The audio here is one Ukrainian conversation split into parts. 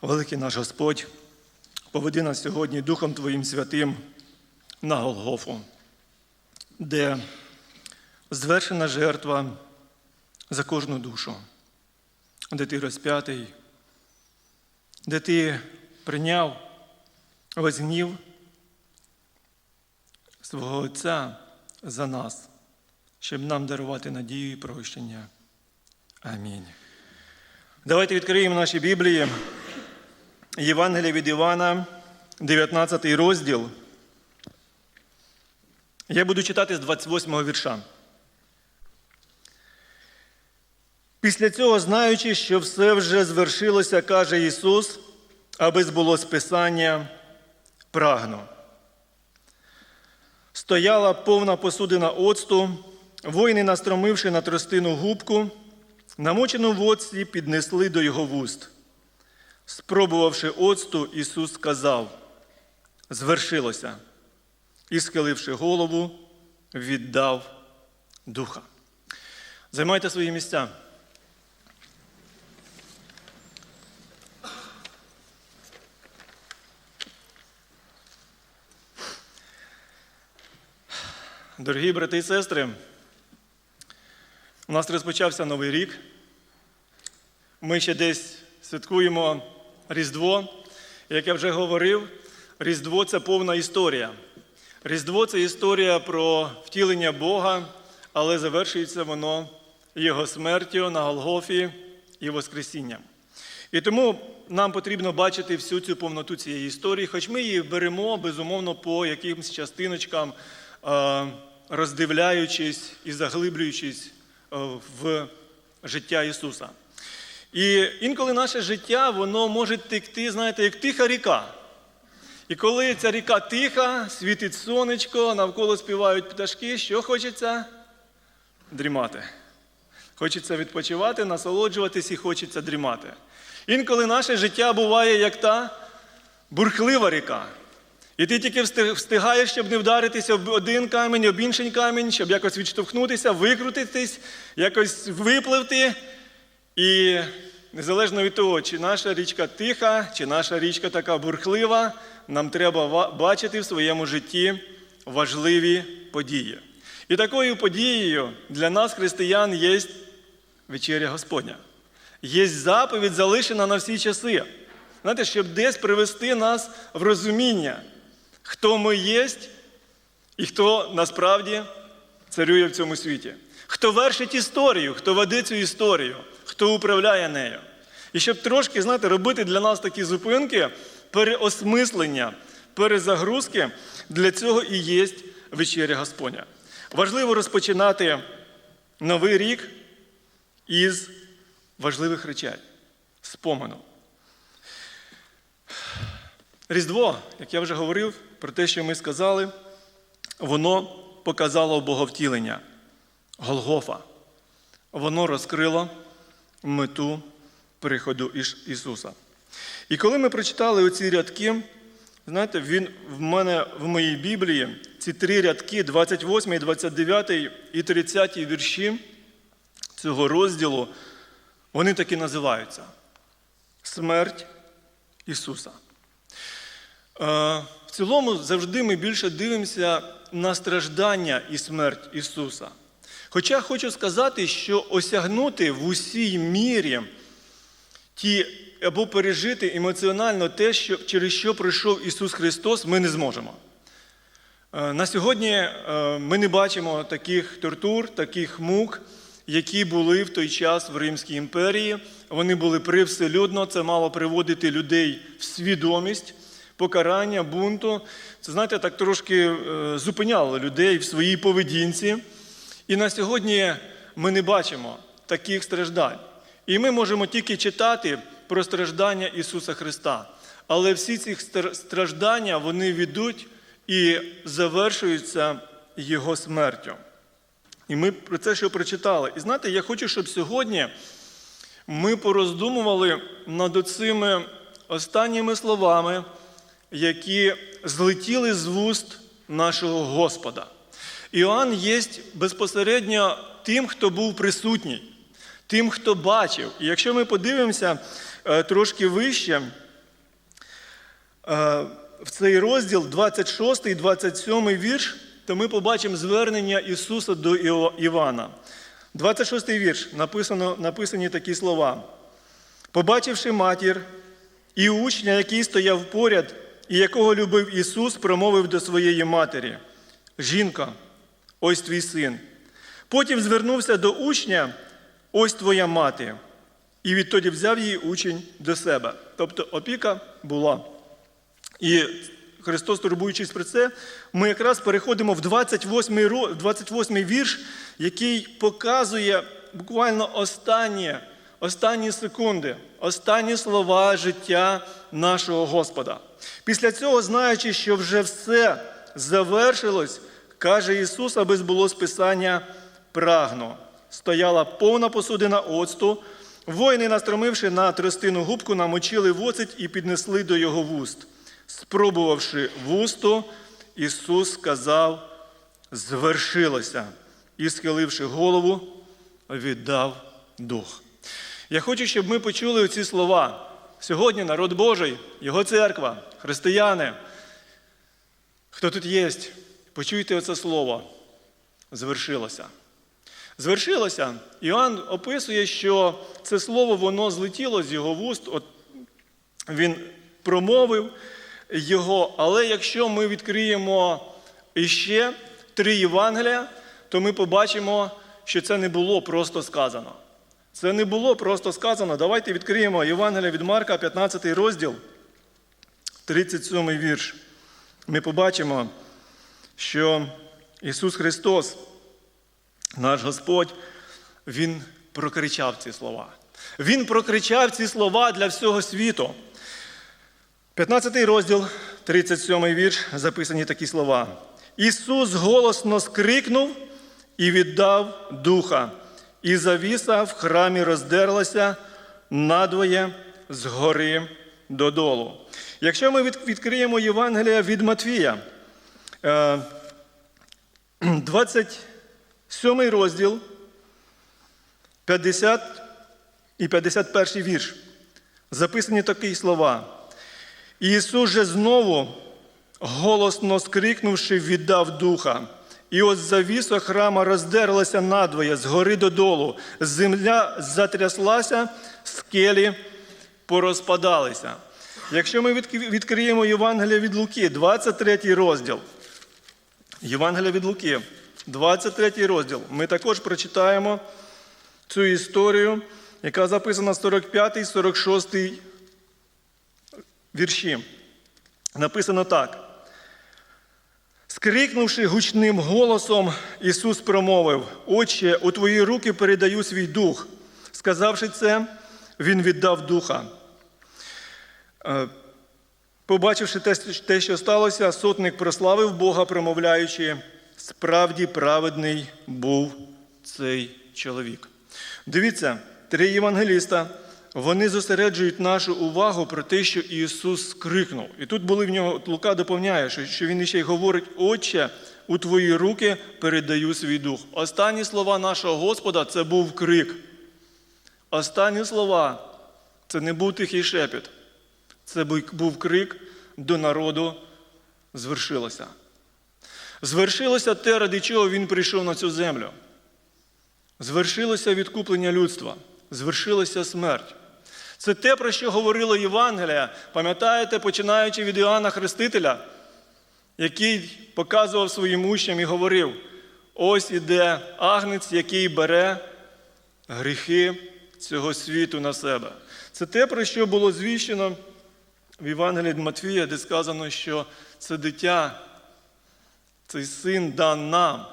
Великий наш Господь, поведи нас сьогодні Духом Твоїм Святим на Голгофу, де звершена жертва за кожну душу, де ти розп'ятий, де ти прийняв весь гнів свого Отця за нас, щоб нам дарувати надію і прощення. Амінь. Давайте відкриємо наші Біблії. Євангелія від Івана, 19 розділ. Я буду читати з 28 го вірша. Після цього, знаючи, що все вже звершилося, каже Ісус, аби збулось Писання, прагну. Стояла повна посудина оцту, воїни, настромивши на тростину губку, намочену в оцті, піднесли до його вуст. Спробувавши оцту, Ісус сказав: звершилося, і, схиливши голову, віддав духа. Займайте свої місця. Дорогі брати і сестри, у нас розпочався новий рік. Ми ще десь святкуємо Різдво. Як я вже говорив, Різдво це повна історія. Різдво це історія про втілення Бога, але завершується воно Його смертю на Голгофі і Воскресінням. І тому нам потрібно бачити всю цю повноту цієї історії, хоч ми її беремо, безумовно, по якимсь частиночкам, е, роздивляючись і заглиблюючись е, в життя Ісуса. І інколи наше життя воно може текти, знаєте, як тиха ріка. І коли ця ріка тиха, світить сонечко, навколо співають пташки, що хочеться? Дрімати. Хочеться відпочивати, насолоджуватись і хочеться дрімати. Інколи наше життя буває як та бурхлива ріка. І ти тільки встигаєш, щоб не вдаритися об один камінь, об інший камінь, щоб якось відштовхнутися, викрутитись, якось випливти. І незалежно від того, чи наша річка тиха, чи наша річка така бурхлива, нам треба бачити в своєму житті важливі події. І такою подією для нас, християн, є вечеря Господня. Є заповідь, залишена на всі часи. Знаєте, щоб десь привести нас в розуміння, хто ми є і хто насправді царює в цьому світі. Хто вершить історію, хто веде цю історію, хто управляє нею. І щоб трошки, знаєте, робити для нас такі зупинки, переосмислення, перезагрузки, для цього і є вечеря Господня. Важливо розпочинати новий рік із важливих речей, спомену. Різдво, як я вже говорив, про те, що ми сказали, воно показало боговтілення. Голгофа. Воно розкрило мету приходу Ісуса. І коли ми прочитали оці рядки, знаєте, він в мене в моїй Біблії ці три рядки, 28, 29 і 30 вірші цього розділу, вони таки називаються Смерть Ісуса. В цілому завжди ми більше дивимося на страждання і смерть Ісуса. Хоча хочу сказати, що осягнути в усій мірі ті, або пережити емоціонально те, що, через що пройшов Ісус Христос, ми не зможемо. На сьогодні ми не бачимо таких тортур, таких мук, які були в той час в Римській імперії. Вони були привселюдно, це мало приводити людей в свідомість. Покарання, бунту. Це, знаєте, так трошки зупиняло людей в своїй поведінці. І на сьогодні ми не бачимо таких страждань. І ми можемо тільки читати про страждання Ісуса Христа. Але всі ці страждання вони ведуть і завершуються Його смертю. І ми про це ще прочитали. І знаєте, я хочу, щоб сьогодні ми пороздумували над цими останніми словами, які злетіли з вуст нашого Господа. Іоанн є безпосередньо тим, хто був присутній, тим, хто бачив. І якщо ми подивимося трошки вище, в цей розділ, 26 і 27 вірш, то ми побачимо звернення Ісуса до Івана. 26 вірш написано, написані такі слова. Побачивши матір і учня, який стояв поряд, і якого любив Ісус, промовив до своєї матері: Жінка, ось твій син. Потім звернувся до учня, ось твоя мати. І відтоді взяв її учень до себе. Тобто опіка була. І Христос, турбуючись про це, ми якраз переходимо в 28 ро- 28 вірш, який показує буквально останні, останні секунди, останні слова життя нашого Господа. Після цього, знаючи, що вже все завершилось, каже Ісус, аби збуло списання прагну. Стояла повна посудина оцту. Воїни, настромивши на тростину губку, намочили в і піднесли до його вуст. Спробувавши вусту, Ісус сказав: звершилося, і, схиливши голову, віддав дух. Я хочу, щоб ми почули ці слова. Сьогодні народ Божий, Його церква, християни. Хто тут є? Почуйте оце слово. Звершилося. Звершилося. Іоанн описує, що це слово воно злетіло з його вуст. От він промовив його. Але якщо ми відкриємо іще три Євангелія, то ми побачимо, що це не було просто сказано. Це не було просто сказано. Давайте відкриємо Євангелія від Марка, 15 розділ, 37 вірш. Ми побачимо, що Ісус Христос, наш Господь, Він прокричав ці слова. Він прокричав ці слова для всього світу. 15 розділ, 37 вірш, записані такі слова. Ісус голосно скрикнув і віддав духа, і завіса в храмі роздерлася надвоє згори додолу. Якщо ми відкриємо Євангелія від Матвія, 27 розділ, 50 і 51 вірш, записані такі слова. Ісус же знову, голосно скрикнувши, віддав духа. І ось завіса храма роздерлася надвоє з гори додолу, земля затряслася, скелі порозпадалися. Якщо ми відкриємо Євангелія від Луки, 23 розділ. Євангелія від Луки, 23 розділ. Ми також прочитаємо цю історію, яка записана 45-46 вірші. Написано так. Скрикнувши гучним голосом, Ісус промовив: Отче, у твої руки передаю свій дух. Сказавши це, Він віддав духа. Побачивши те, що сталося, сотник прославив Бога, промовляючи, справді праведний був цей чоловік. Дивіться, три євангеліста, вони зосереджують нашу увагу про те, що Ісус скрикнув. І тут були в нього, Лука доповняє, що він ще й говорить, Отче, у твої руки передаю свій дух. Останні слова нашого Господа це був крик. Останні слова це не був тихий шепіт. Це був- крик до народу звершилося. Звершилося те, ради чого він прийшов на цю землю. Звершилося відкуплення людства, звершилася смерть. Це те, про що говорило Євангелія. Пам'ятаєте, починаючи від Іоанна Хрестителя, який показував своїм учням і говорив: ось іде агнець, який бере гріхи цього світу на себе. Це те, про що було звіщено в Євангелії від Матвія, де сказано, що це дитя, цей син дан нам,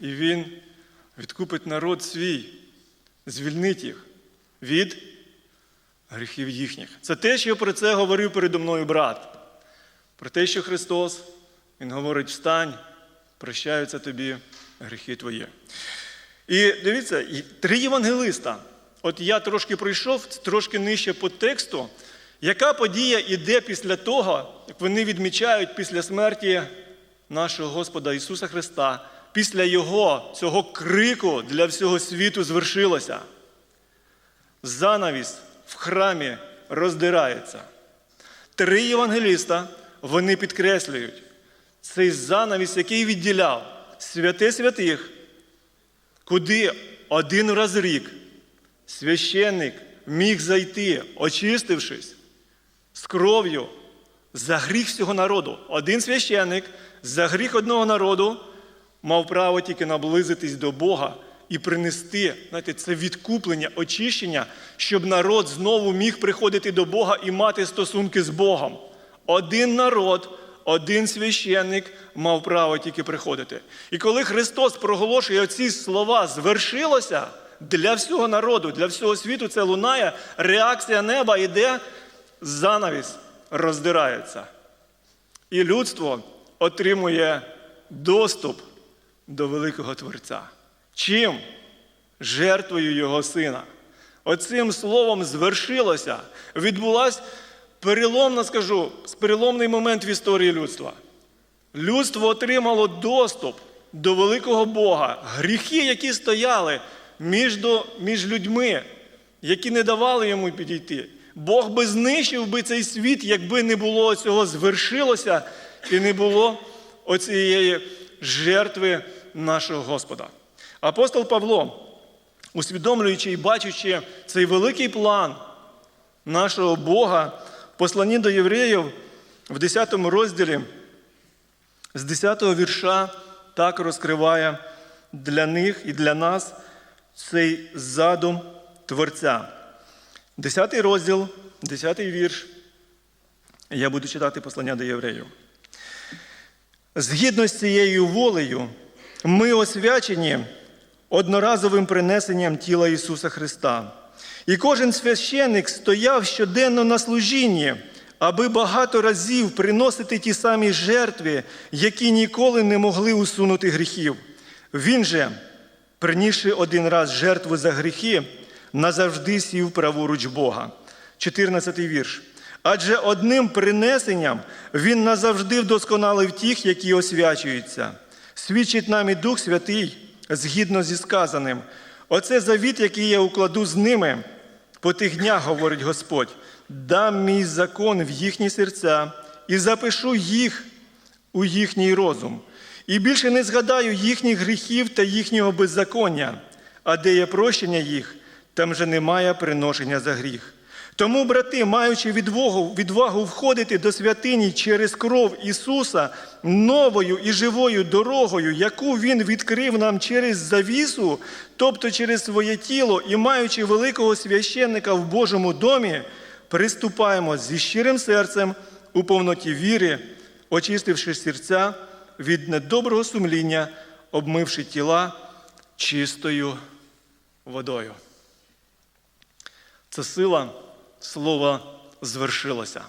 і він відкупить народ свій, звільнить їх від гріхів їхніх. Це те, що про це говорив передо мною брат. Про те, що Христос, Він говорить: встань, прощаються тобі гріхи твої. І дивіться, три євангелиста. От я трошки пройшов, трошки нижче по тексту. Яка подія йде після того, як вони відмічають після смерті нашого Господа Ісуса Христа, після Його цього крику для всього світу звершилося? Занавіс в храмі роздирається. три євангеліста вони підкреслюють цей занавіс, який відділяв святе святих, куди один раз рік священник міг зайти, очистившись з кров'ю за гріх всього народу. Один священник за гріх одного народу мав право тільки наблизитись до Бога і принести знаєте, це відкуплення, очищення, щоб народ знову міг приходити до Бога і мати стосунки з Богом. Один народ, один священник мав право тільки приходити. І коли Христос проголошує оці слова звершилося для всього народу, для всього світу це лунає, реакція неба йде, занавіс роздирається. І людство отримує доступ до великого Творця. Чим? Жертвою Його Сина. Оцим словом звершилося, відбулась переломна, скажу, переломний момент в історії людства. Людство отримало доступ до великого Бога. Гріхи, які стояли між, між людьми, які не давали йому підійти. Бог би знищив би цей світ, якби не було цього звершилося і не було оцієї жертви нашого Господа. Апостол Павло, усвідомлюючи і бачачи цей великий план нашого Бога, посланні до євреїв в 10 розділі з 10 вірша так розкриває для них і для нас цей задум Творця. 10 розділ, 10 вірш. Я буду читати послання до євреїв. Згідно з цією волею, ми освячені одноразовим принесенням тіла Ісуса Христа. І кожен священник стояв щоденно на служінні, аби багато разів приносити ті самі жертви, які ніколи не могли усунути гріхів. Він же, принісши один раз жертву за гріхи, назавжди сів праворуч Бога. 14 вірш. Адже одним принесенням він назавжди вдосконалив тих, які освячуються. Свідчить нам і Дух Святий, згідно зі сказаним. Оце завіт, який я укладу з ними. По тих днях, говорить Господь, дам мій закон в їхні серця і запишу їх у їхній розум. І більше не згадаю їхніх гріхів та їхнього беззаконня, а де є прощення їх, там же немає приношення за гріх. Тому, брати, маючи відвагу, відвагу входити до святині через кров Ісуса новою і живою дорогою, яку Він відкрив нам через завісу, тобто через своє тіло, і маючи великого священника в Божому домі, приступаємо зі щирим серцем у повноті віри, очистивши серця від недоброго сумління, обмивши тіла чистою водою. Це сила слова звершилося,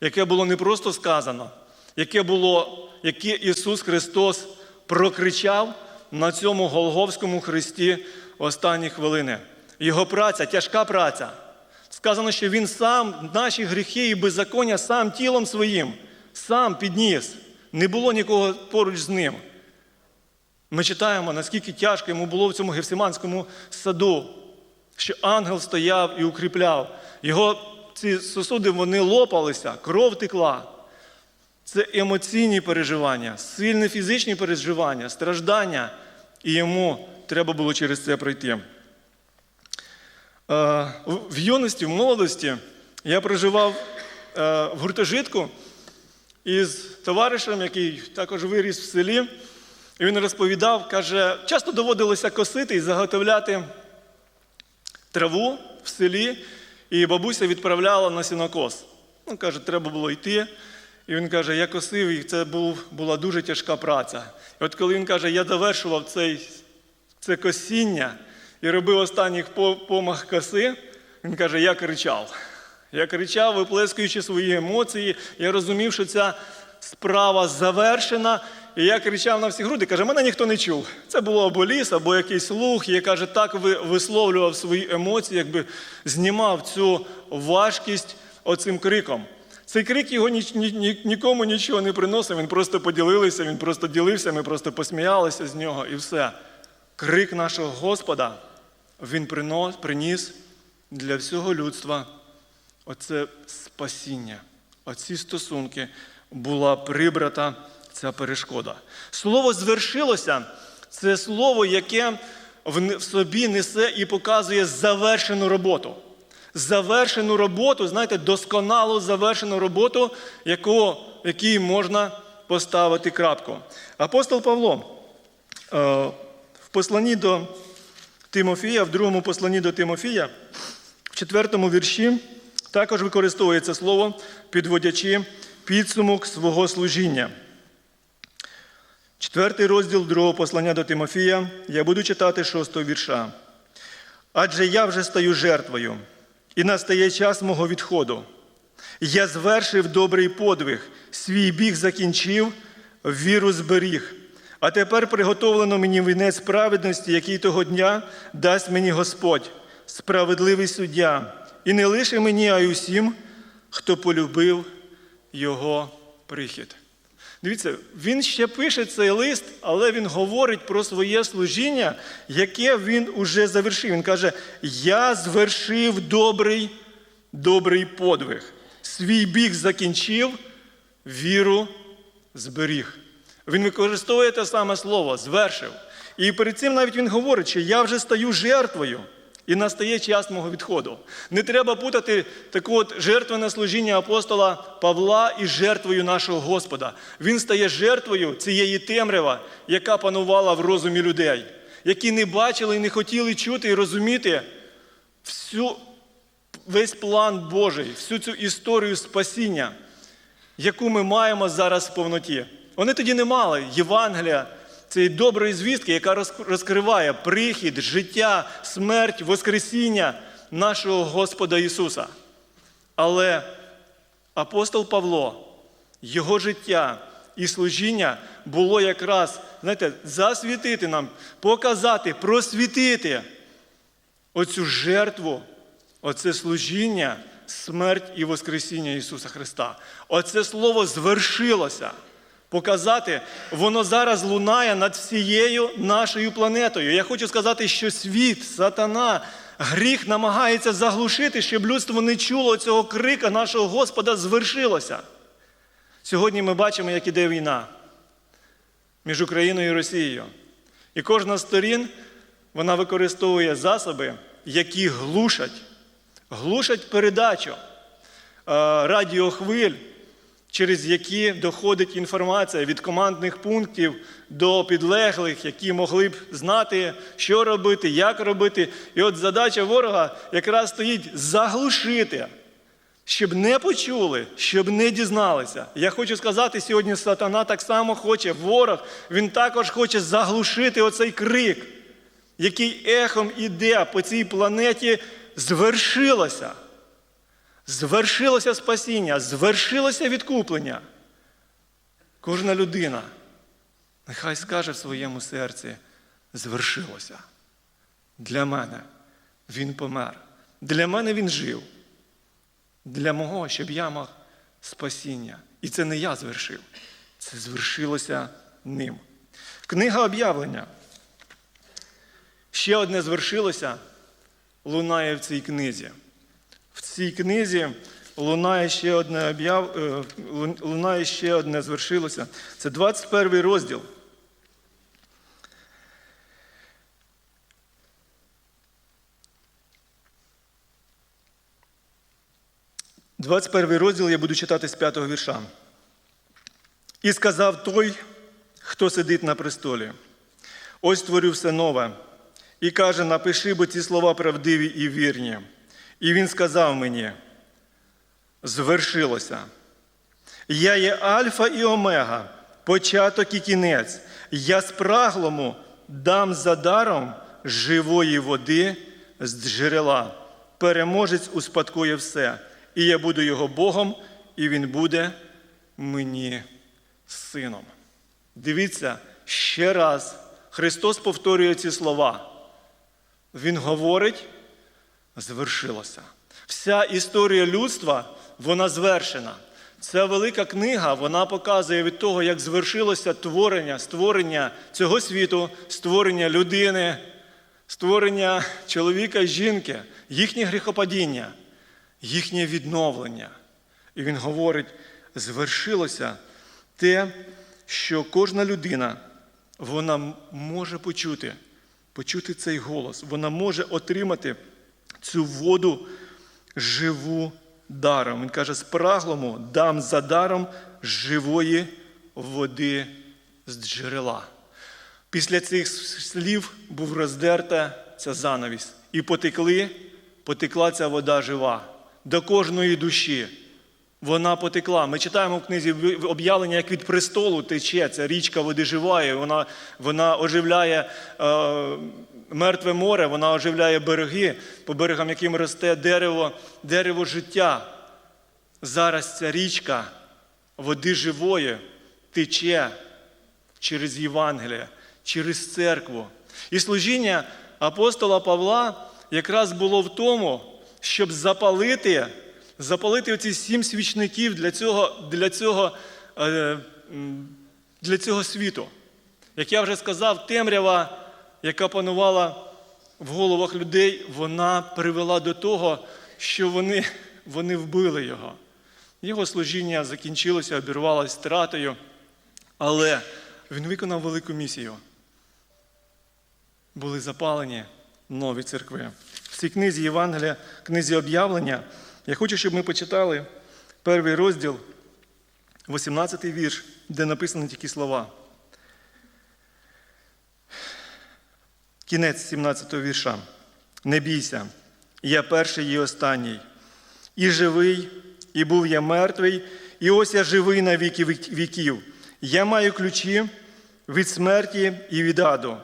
яке було не просто сказано, яке було, яке Ісус Христос прокричав на цьому Голговському хресті в останні хвилини. Його праця, тяжка праця. Сказано, що Він сам наші гріхи і беззаконня сам тілом своїм, сам підніс. Не було нікого поруч з ним. Ми читаємо, наскільки тяжко йому було в цьому Гефсиманському саду, що ангел стояв і укріпляв. Його ці сосуди вони лопалися, кров текла. Це емоційні переживання, сильні фізичні переживання, страждання. І йому треба було через це пройти. Е, В юності, в молодості я проживав е, в гуртожитку із товаришем, який також виріс в селі. І він розповідав, каже, часто доводилося косити і заготовляти траву в селі, і бабуся відправляла на сінокос. Ну, каже, треба було йти. І він каже, я косив, і це був, була дуже тяжка праця. І от коли він каже, я завершував цей, це косіння і робив останніх помах коси, він каже, я кричав. Я кричав, виплескуючи свої емоції. Я розумів, що ця справа завершена. І я кричав на всі груди, каже, мене ніхто не чув. Це було або ліс, або якийсь слух. І я каже, так висловлював свої емоції, якби знімав цю важкість оцим криком. Цей крик його ні, ні, ні- нікому нічого не приносив, він просто поділився, він просто ділився, ми просто посміялися з нього і все. Крик нашого Господа він принос, приніс для всього людства оце спасіння, оці стосунки була прибрата ця перешкода. Слово звершилося це слово, яке в собі несе і показує завершену роботу. Завершену роботу, знаєте, досконалу завершену роботу, яку, якій можна поставити крапку. Апостол Павло е, в посланні до Тимофія, в другому посланні до Тимофія, в четвертому вірші також використовує це слово, підводячи підсумок свого служіння. Четвертий розділ другого послання до Тимофія. Я буду читати шостого вірша. Адже я вже стаю жертвою, і настає час мого відходу. Я звершив добрий подвиг, свій біг закінчив, віру зберіг. А тепер приготовлено мені вінець праведності, який того дня дасть мені Господь, справедливий суддя, і не лише мені, а й усім, хто полюбив його прихід. Дивіться, він ще пише цей лист, але він говорить про своє служіння, яке він уже завершив. Він каже: Я звершив добрий, добрий подвиг. Свій біг закінчив, віру зберіг. Він використовує те саме слово звершив. І перед цим навіть він говорить, що я вже стаю жертвою. І настає час мого відходу. Не треба путати таке от жертвене служіння апостола Павла із жертвою нашого Господа. Він стає жертвою цієї темрява, яка панувала в розумі людей, які не бачили і не хотіли чути і розуміти всю, весь план Божий, всю цю історію спасіння, яку ми маємо зараз в повноті. Вони тоді не мали Євангелія, цієї доброї звістки, яка розкриває прихід, життя, смерть, Воскресіння нашого Господа Ісуса. Але апостол Павло, його життя і служіння було якраз, знаєте, засвітити нам, показати, просвітити оцю жертву, оце служіння, смерть і Воскресіння Ісуса Христа. Оце слово звершилося показати, воно зараз лунає над всією нашою планетою. Я хочу сказати, що світ, сатана, гріх намагається заглушити, щоб людство не чуло цього крика нашого Господа звершилося. Сьогодні ми бачимо, як іде війна між Україною і Росією. І кожна з сторін вона використовує засоби, які глушать, глушать передачу е, радіохвиль через які доходить інформація від командних пунктів до підлеглих, які могли б знати, що робити, як робити. І от задача ворога якраз стоїть заглушити, щоб не почули, щоб не дізналися. Я хочу сказати, сьогодні сатана так само хоче, ворог, він також хоче заглушити оцей крик, який ехом іде по цій планеті, звершилося. Звершилося спасіння, звершилося відкуплення. Кожна людина нехай скаже в своєму серці, звершилося. Для мене він помер. Для мене він жив. Для мого, щоб я мав спасіння. І це не я звершив. Це звершилося ним. Книга об'явлення. Ще одне звершилося, лунає в цій книзі. В цій книзі лунає ще одне об'яв, е, лунає ще одне звершилося. Це 21 розділ. Двадцять перший розділ я буду читати з п'ятого вірша. І сказав той, хто сидить на престолі. Ось створю все нове. І каже: напиши, бо ці слова правдиві і вірні. І він сказав мені: звершилося. Я є Альфа і Омега, початок і кінець. Я спраглому дам за даром живої води з джерела. Переможець успадкує все. І я буду його Богом, і він буде мені сином. Дивіться, ще раз Христос повторює ці слова. Він говорить звершилося. Вся історія людства, вона звершена. Ця велика книга вона показує від того, як звершилося творення, створення цього світу, створення людини, створення чоловіка і жінки, їхнє гріхопадіння, їхнє відновлення. І він говорить: звершилося те, що кожна людина вона може почути, почути цей голос, вона може отримати цю воду живу даром. Він каже: спраглому дам за даром живої води з джерела. Після цих слів був роздерта ця занавіс, і потекли, потекла ця вода жива до кожної душі. Вона потекла. Ми читаємо в книзі об'явлення, як від престолу тече ця річка води живає. Вона, вона оживляє е, мертве море, вона оживляє береги, по берегам яким росте дерево, дерево життя. Зараз ця річка води живої тече через Євангеліє, через церкву. І служіння апостола Павла якраз було в тому, щоб запалити, запалити оці сім свічників для цього, для цього, е, для цього світу. Як я вже сказав, темрява, яка панувала в головах людей, вона привела до того, що вони, вони вбили його. Його служіння закінчилося, обірвалося стратою, але він виконав велику місію. Були запалені нові церкви. В цій книзі Євангелія, книзі об'явлення, я хочу, щоб ми почитали перший розділ, 18 вірш, де написані такі слова. Кінець 17 вірша. Не бійся, я перший і останній, і живий, і був я мертвий, і ось я живий на віки віків. Я маю ключі від смерті і від аду.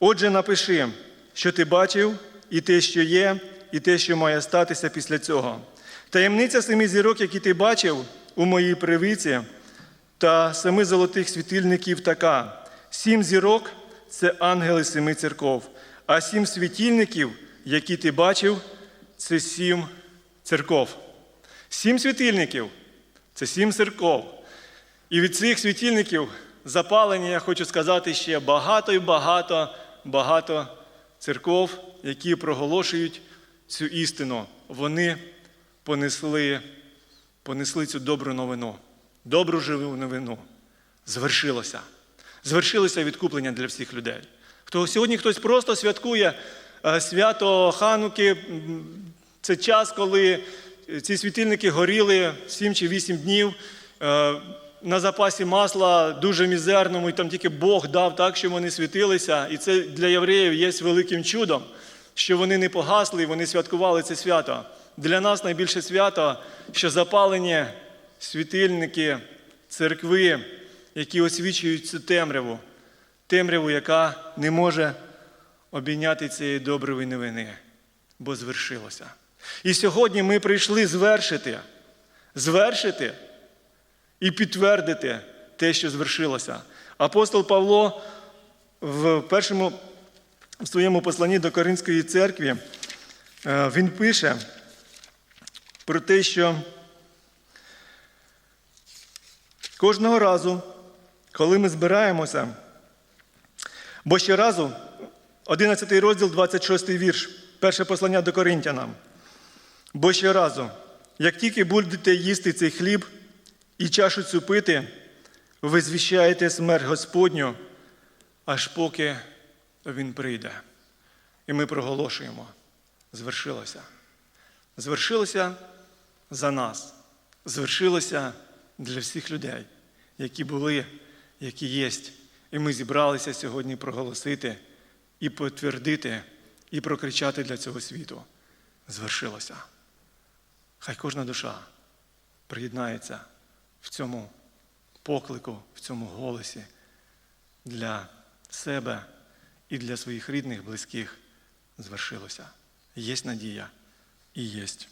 Отже, напиши, що ти бачив, і те, що є, і те, що має статися після цього. Таємниця семи зірок, які ти бачив у моїй привиці, та семи золотих світильників така. Сім зірок це ангели семи церков, а сім світильників, які ти бачив, це сім церков. Сім світильників це сім церков. І від цих світильників запалення, я хочу сказати, ще багато і багато, багато церков, які проголошують цю істину. Вони понесли, понесли цю добру новину, добру живу новину. Звершилося. Звершилося відкуплення для всіх людей. Хто сьогодні хтось просто святкує е, свято Хануки, це час, коли ці світильники горіли 7 чи 8 днів. е, На запасі масла дуже мізерному, і там тільки Бог дав так, що вони світилися. І це для євреїв є великим чудом, що вони не погасли вони святкували це свято. Для нас найбільше свято, що запалені світильники церкви, які освічують цю темряву, темряву, яка не може обійняти цієї доброї новини, бо звершилося. І сьогодні ми прийшли звершити, звершити і підтвердити те, що звершилося. Апостол Павло в першому в своєму посланні до Коринської церкви е, він пише про те, що кожного разу, коли ми збираємося, бо щоразу, 11 розділ, 26 вірш, перше послання до Коринтянам. Бо щоразу, як тільки будете їсти цей хліб і чашу цю пити, ви звіщаєте смерть Господню, аж поки Він прийде. І ми проголошуємо. Звершилося. Звершилося за нас. Звершилося для всіх людей, які були, які є. І ми зібралися сьогодні проголосити і підтвердити, і прокричати для цього світу. Звершилося. Хай кожна душа приєднається в цьому поклику, в цьому голосі для себе і для своїх рідних, близьких звершилося. Є надія і єсть